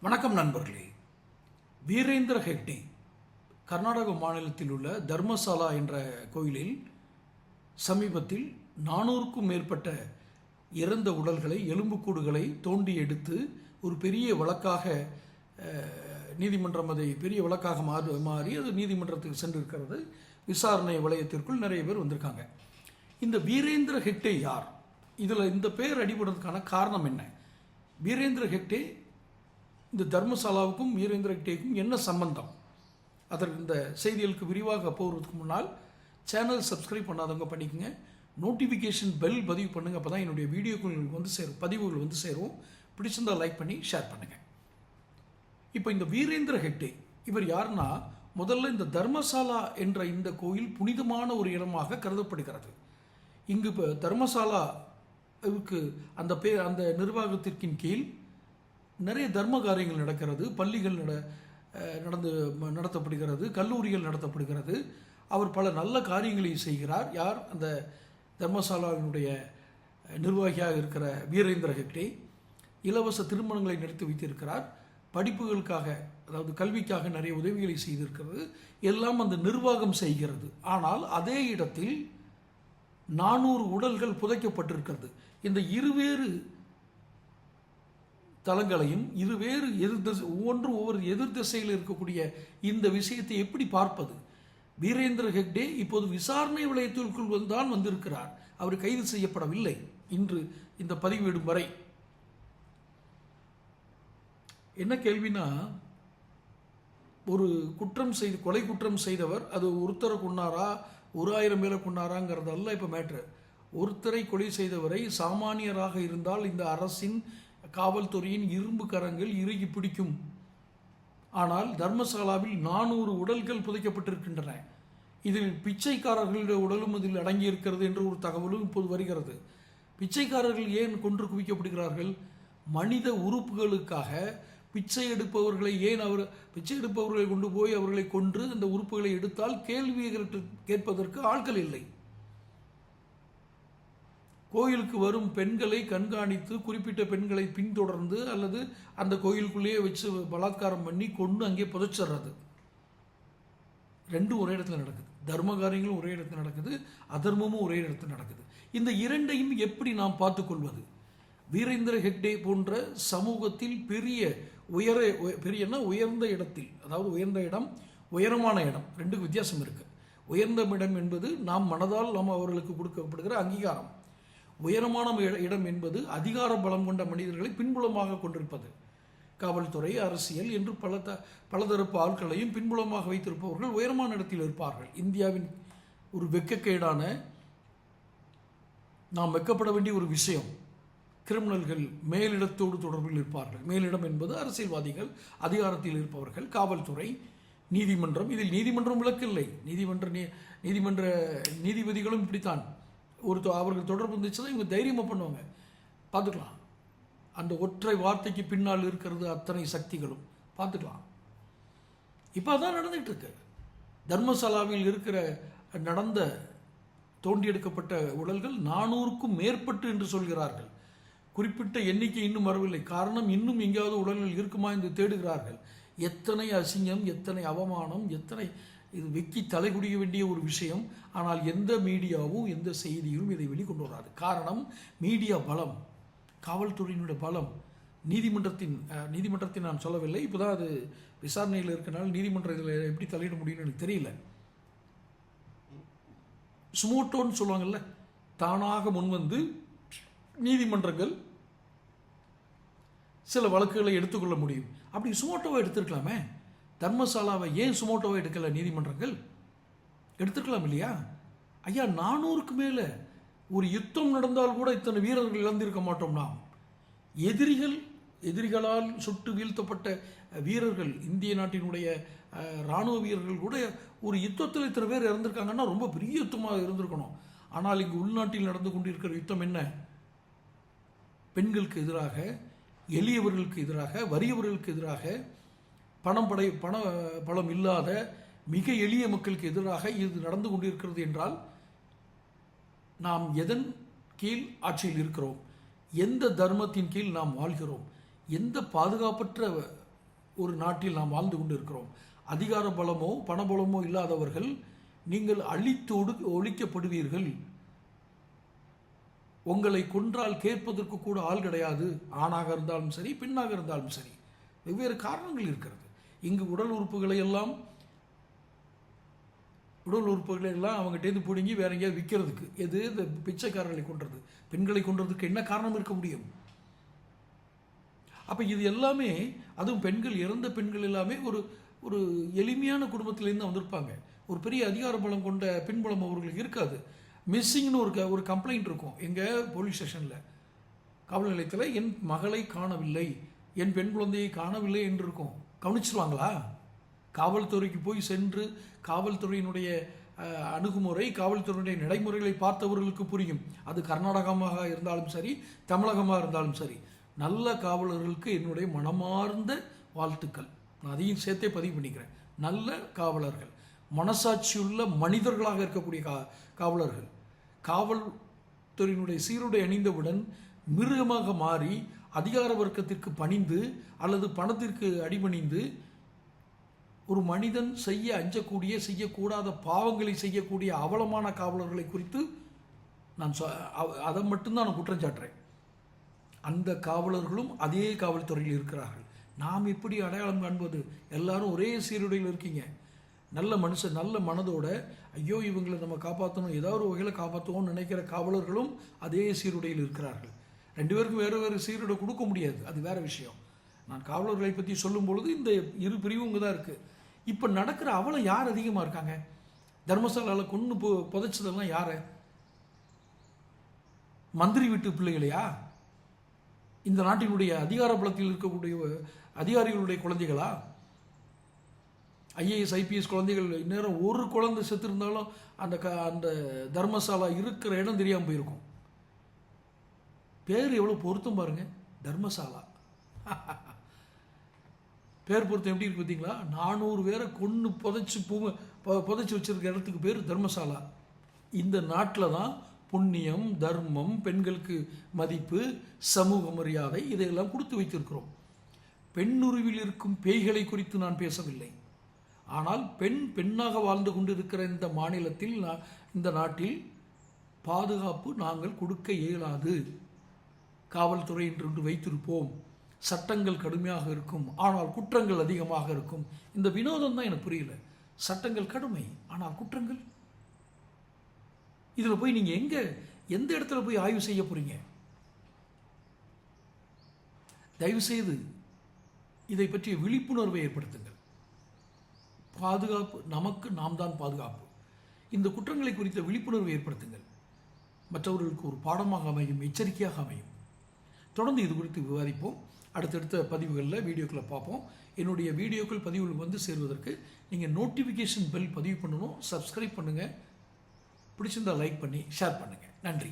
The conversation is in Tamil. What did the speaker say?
வணக்கம் நண்பர்களே. வீரேந்திர ஹெக்டே கர்நாடக மாநிலத்தில் உள்ள தர்மசாலா என்ற கோயிலில் சமீபத்தில் நானூறுக்கும் மேற்பட்ட இறந்த உடல்களை எலும்புக்கூடுகளை தோண்டி எடுத்து ஒரு பெரிய வழக்காக நீதிமன்றம் அதை பெரிய வழக்காக மாறி மாறி அது நீதிமன்றத்துக்கு சென்றிருக்கிறது. விசாரணை வளையத்திற்குள் நிறைய பேர் வந்திருக்காங்க. இந்த வீரேந்திர ஹெக்டே யார்? இதில் இந்த பெயர் அடிபடுறதுக்கான காரணம் என்ன? வீரேந்திர ஹெக்டே இந்த தர்மசாலாவுக்கும் வீரேந்திர ஹெக்டேக்கும் என்ன சம்பந்தம்? அதற்கு இந்த செய்திகளுக்கு விரிவாக போகிறதுக்கு முன்னால் சேனல் சப்ஸ்கிரைப் பண்ணாதவங்க பண்ணிக்கோங்க. நோட்டிஃபிகேஷன் பெல் பதிவு பண்ணுங்கள் அப்போ தான் என்னுடைய வீடியோக்கள் உங்களுக்கு வந்து சேரும். பதிவுகள் வந்து சேரும். பிடிச்சிருந்தா லைக் பண்ணி ஷேர் பண்ணுங்கள் இப்போ இந்த வீரேந்திர ஹெக்டே இவர் யாருன்னா முதல்ல இந்த தர்மசாலா என்ற இந்த கோயில் புனிதமான ஒரு இடமாக கருதப்படுகிறது. இங்கு இப்போ தர்மசாலாவுக்கு அந்த பே அந்த நிர்வாகத்திற்கின் கீழ் நிறைய தர்ம காரியங்கள் நடக்கிறது பள்ளிகள் நட நடந்து நடத்தப்படுகிறது கல்லூரிகள் நடத்தப்படுகிறது. அவர் பல நல்ல காரியங்களை செய்கிறார். யார்? அந்த தர்மசாலாவினுடைய நிர்வாகியாக இருக்கிற வீரேந்திர ஹெக்டே. இலவச திருமணங்களை நடத்தி வைத்திருக்கிறார். படிப்புகளுக்காக அதாவது கல்விக்காக நிறைய உதவிகளை செய்திருக்கிறது. எல்லாம் அந்த நிர்வாகம் செய்கிறது. ஆனால் அதே இடத்தில் நானூறு உடல்கள் புதைக்கப்பட்டிருக்கிறது. இந்த இருவேறு தலங்களையும் இருவேறு எதிர் திசை ஒவ்வொன்றும் ஒவ்வொரு எதிர் திசையில் இருக்கக்கூடிய இந்த விஷயத்தை எப்படி பார்ப்பது? வீரேந்திர ஹெக்டே இப்போது விசாரணை வளையத்திற்குள் தான் வந்திருக்கிறார். அவர் கைது செய்யப்படவில்லை இன்று இந்த பதிவிடும் வரை. என்ன கேள்வினா ஒரு குற்றம் செய்து கொலை குற்றம் செய்தவர் அது ஒருத்தரை கொன்னாரா ஒரு ஆயிரம் பேரை கொண்டாராங்கிறதல்ல இப்போ மேட்ரு ஒருத்தரை கொலை செய்தவரை சாமானியராக இருந்தால் இந்த அரசின் காவல்துறையின் இரும்பு கரங்கள் இறுகி பிடிக்கும். ஆனால் தர்மசாலாவில் நானூறு உடல்கள் புதைக்கப்பட்டிருக்கின்றன. இதில் பிச்சைக்காரர்களுடைய உடலும் இதில் அடங்கியிருக்கிறது என்ற ஒரு தகவலும் இப்போது வருகிறது. பிச்சைக்காரர்கள் ஏன் கொன்று குவிக்கப்படுகிறார்கள்? மனித உறுப்புகளுக்காக பிச்சை எடுப்பவர்களை ஏன் அவர் பிச்சை எடுப்பவர்களை கொண்டு போய் அவர்களை கொன்று அந்த உறுப்புகளை எடுத்தால் கேள்வி கேட்பதற்கு ஆட்கள் இல்லை. கோயிலுக்கு வரும் பெண்களை கண்காணித்து குறிப்பிட்ட பெண்களை பின்தொடர்ந்து அல்லது அந்த கோயிலுக்குள்ளேயே வச்சு பலாத்காரம் பண்ணி கொண்டு அங்கே புதைச்சிடுறது. ரெண்டும் ஒரே இடத்துல நடக்குது. தர்ம காரியங்களும் ஒரே இடத்துல நடக்குது. அதர்மமும் ஒரே இடத்துல நடக்குது. இந்த இரண்டையும் எப்படி நாம் பார்த்துக்கொள்வது வீரேந்திர ஹெக்டே போன்ற சமூகத்தில் பெரிய உயர பெரியன்னா உயர்ந்த இடத்தில் அதாவது உயர்ந்த இடம் உயரமான இடம். ரெண்டுக்கு வித்தியாசம் இருக்குது உயர்ந்த இடம் என்பது நாம் மனதால் நாம் அவர்களுக்கு கொடுக்கப்படுகிற அங்கீகாரம். உயரமான இடம் என்பது அதிகார பலம் கொண்ட மனிதர்களை பின்புலமாக கொண்டிருப்பது. காவல்துறை அரசியல் என்று பல த பலதரப்பு ஆட்களையும் பின்புலமாக வைத்திருப்பவர்கள் உயரமான இடத்தில் இருப்பார்கள். இந்தியாவின் ஒரு வெக்கக்கேடான நாம் வெட்கப்பட வேண்டிய ஒரு விஷயம் கிரிமினல்கள் மேலிடத்தோடு தொடர்பில் இருப்பார்கள். மேலிடம் என்பது அரசியல்வாதிகள் அதிகாரத்தில் இருப்பவர்கள் காவல்துறை நீதிமன்றம். இதில் நீதிமன்றம் விளக்கில்லை நீதிமன்ற நீ- நீதிமன்ற நீதிபதிகளும் இப்படித்தான். ஒரு அவர்கள் தொடர்பு இருந்துச்சுன்னா இவங்க தைரியமாக பண்ணுவாங்க. பார்த்துக்கலாம். அந்த ஒற்றை வார்த்தைக்கு பின்னால் இருக்கிறது அத்தனை சக்திகளும். பார்த்துக்கலாம். இப்போ அதான் நடந்துகிட்டு இருக்கு தர்மசாலாவில் இருக்கிற நடந்த தோண்டி எடுக்கப்பட்ட உடல்கள் நானூறுக்கும் மேற்பட்டு என்று சொல்கிறார்கள். குறிப்பிட்ட எண்ணிக்கை இன்னும் வரவில்லை. காரணம் இன்னும் எங்கேயாவது உடல்கள் இருக்குமா என்று தேடுகிறார்கள். எத்தனை அசிங்கம் எத்தனை அவமானம் எத்தனை இது வெக்கி தலைகுடிய வேண்டிய ஒரு விஷயம். ஆனால் எந்த மீடியாவும் எந்த செய்தியும் இதை வெளிக்கொண்டு வராது. காரணம் மீடியா பலம் காவல்துறையினுடைய பலம். நீதிமன்றத்தின் நீதிமன்றத்தை நான் சொல்லவில்லை. இப்போ தான் அது விசாரணையில் இருக்கனால நீதிமன்றம் இதில் எப்படி தலையிட முடியும்னு எனக்கு தெரியல. சுமோட்டோன்னு சொல்லுவாங்கல்ல தானாக முன்வந்து நீதிமன்றங்கள் சில வழக்குகளை எடுத்துக்கொள்ள முடியும். அப்படி சுமோட்டோவை எடுத்திருக்கலாமே? தர்மசாலாவை ஏன் சுமோட்டோவை எடுக்கல நீதிமன்றங்கள்? எடுத்துக்கலாம் இல்லையா? ஐயா நானூறுக்கு மேலே ஒரு யுத்தம் நடந்தால் கூட இத்தனை வீரர்கள் இழந்திருக்க மாட்டோம் நாம். எதிரிகள் எதிரிகளால் சுட்டு வீழ்த்தப்பட்ட வீரர்கள் இந்திய நாட்டினுடைய இராணுவ ராணுவ வீரர்கள் கூட ஒரு யுத்தத்தில் இத்தனை பேர் இறந்துருக்காங்கன்னா ரொம்ப பெரிய யுத்தமாக இருந்திருக்கணும். ஆனால் இங்கு உள்நாட்டில் நடந்து கொண்டிருக்கிற யுத்தம் என்ன? பெண்களுக்கு எதிராக எளியவர்களுக்கு எதிராக வறியவர்களுக்கு எதிராக பணம் படை பண பலம் இல்லாத மிக எளிய மக்களுக்கு எதிராக இது நடந்து கொண்டிருக்கிறது என்றால் நாம் எதன் கீழ் ஆட்சியில் இருக்கிறோம்? எந்த தர்மத்தின் கீழ் நாம் வாழ்கிறோம்? எந்த பாதுகாப்பற்ற ஒரு நாட்டில் நாம் வாழ்ந்து கொண்டு இருக்கிறோம் அதிகார பலமோ பணபலமோ இல்லாதவர்கள் நீங்கள் அழித்து ஒடு ஒழிக்கப்படுவீர்கள். உங்களை கொன்றால் கேட்பதற்கு கூட ஆள் கிடையாது. ஆணாக இருந்தாலும் சரி பெண்ணாக இருந்தாலும் சரி. வெவ்வேறு காரணங்கள் இருக்கிறது. இங்கு உடல் உறுப்புகளை எல்லாம் உடல் உறுப்புகளை எல்லாம் அவங்ககிட்டேருந்து பிடுங்கி வேற எங்கேயாவது விற்கிறதுக்கு எது? இந்த பிச்சைக்காரர்களை கொன்றது. பெண்களை கொன்றதுக்கு என்ன காரணம் இருக்க முடியும்? அப்போ இது எல்லாமே அதுவும் பெண்கள் இறந்த பெண்கள் எல்லாமே ஒரு ஒரு எளிமையான குடும்பத்திலேருந்து வந்திருப்பாங்க. ஒரு பெரிய அதிகார பலம் கொண்ட பின்புலம் அவர்களுக்கு இருக்காது. மிஸ்ஸிங்னு ஒரு க- ஒரு கம்ப்ளைண்ட் இருக்கும். எங்கள் போலீஸ் ஸ்டேஷனில். காவல் நிலையத்தில் என் மகளை காணவில்லை. என் பெண் குழந்தையை காணவில்லை என்று இருக்கும். கவனிச்சிருவாங்களா? காவல்துறைக்கு போய் சென்று காவல்துறையினுடைய அணுகுமுறை காவல்துறையினுடைய நடைமுறைகளை பார்த்தவர்களுக்கு புரியும். அது கர்நாடகமாக இருந்தாலும் சரி தமிழகமாக இருந்தாலும் சரி. நல்ல காவலர்களுக்கு என்னுடைய மனமார்ந்த வாழ்த்துக்கள். நான் அதையும் சேர்த்தே பதிவு பண்ணிக்கிறேன். நல்ல காவலர்கள். மனசாட்சியுள்ள மனிதர்களாக இருக்கக்கூடிய கா காவலர்கள். காவல்துறையினுடைய சீருடை அணிந்தவுடன் மிருகமாக மாறி அதிகார வர்க்கத்திற்கு பணிந்து அல்லது பணத்திற்கு அடிபணிந்து ஒரு மனிதன் செய்ய அஞ்சக்கூடிய செய்யக்கூடாத பாவங்களை செய்யக்கூடிய அவலமான காவலர்களை குறித்து நான் சொ அதை மட்டும்தான் நான் குற்றம் சாட்டுறேன். அந்த காவலர்களும் அதே காவல்துறையில் இருக்கிறார்கள். நாம் எப்படி அடையாளம் காண்பது? எல்லாரும் ஒரே சீருடையில் இருக்கீங்க. நல்ல மனுஷன் நல்ல மனதோட ஐயோ இவங்களை நம்ம காப்பாற்றணும் ஏதாவது ஒரு வகையில் காப்பாற்றுவோம்னு நினைக்கிற காவலர்களும் அதே சீருடையில் இருக்கிறார்கள். ரெண்டு பேருக்கும் வேறு வேறு சீருடை கொடுக்க முடியாது. அது வேறு விஷயம். நான் காவலர்களை பற்றி சொல்லும் பொழுது இந்த இரு பிரிவுங்க இங்கே தான் இருக்குது இப்போ நடக்கிற அவளை யார் அதிகமாக இருக்காங்க? தர்மசாலாவில் கொண்டு பு புதைச்சதெல்லாம் யார்? மந்திரி வீட்டு பிள்ளைகளையா? இந்த நாட்டினுடைய அதிகார பலத்தில் இருக்கக்கூடிய அதிகாரிகளுடைய குழந்தைகளா? ஐஏஎஸ் ஐபிஎஸ் குழந்தைகள் இந்நேரம் ஒரு குழந்தை செத்து இருந்தாலும் அந்த க அந்த தர்மசாலா இருக்கிற இடம் தெரியாமல் போயிருக்கும். பேர் எவ்வளோ பொருத்தம் பாருங்க. தர்மசாலா. பேர் பொருத்தம் எப்படி இருக்கு பார்த்தீங்களா? நானூறு பேரை கொன்று புதைச்சி பூ புதைச்சி வச்சுருக்க இடத்துக்கு பேர் தர்மசாலா. இந்த நாட்டில் தான் புண்ணியம் தர்மம் பெண்களுக்கு மதிப்பு சமூக மரியாதை இதையெல்லாம் கொடுத்து வைத்திருக்கிறோம். பெண்ணுருவில் இருக்கும் பேய்களை குறித்து நான் பேசவில்லை. ஆனால் பெண் பெண்ணாக வாழ்ந்து கொண்டிருக்கிற இந்த மாநிலத்தில் இந்த நாட்டில் பாதுகாப்பு நாங்கள் கொடுக்க இயலாது. காவல்துறை என்று வைத்திருப்போம். சட்டங்கள் கடுமையாக இருக்கும். ஆனால் குற்றங்கள் அதிகமாக இருக்கும். இந்த வினோதம் தான் எனக்கு புரியல. சட்டங்கள் கடுமை ஆனால் குற்றங்கள்? இதில் போய் நீங்கள் எங்கே எந்த இடத்துல போய் ஆய்வு செய்ய போகிறீங்க தயவு செய்து இதை பற்றிய விழிப்புணர்வை ஏற்படுத்துங்கள். பாதுகாப்பு நமக்கு நாம் தான் பாதுகாப்பு. இந்த குற்றங்களை குறித்த விழிப்புணர்வை ஏற்படுத்துங்கள். மற்றவர்களுக்கு ஒரு பாடமாக அமையும் எச்சரிக்கையாக அமையும். தொடர்ந்து இது குறித்து விவாதிப்போம். அடுத்தடுத்த பதிவுகளில் வீடியோக்களை பார்ப்போம். என்னுடைய வீடியோக்கள் பதிவுகள் வந்து சேர்வதற்கு நீங்கள் நோட்டிஃபிகேஷன் பெல் பதிவு பண்ணணும். சப்ஸ்கிரைப் பண்ணுங்கள் பிடிச்சிருந்தா லைக் பண்ணி ஷேர் பண்ணுங்கள் நன்றி.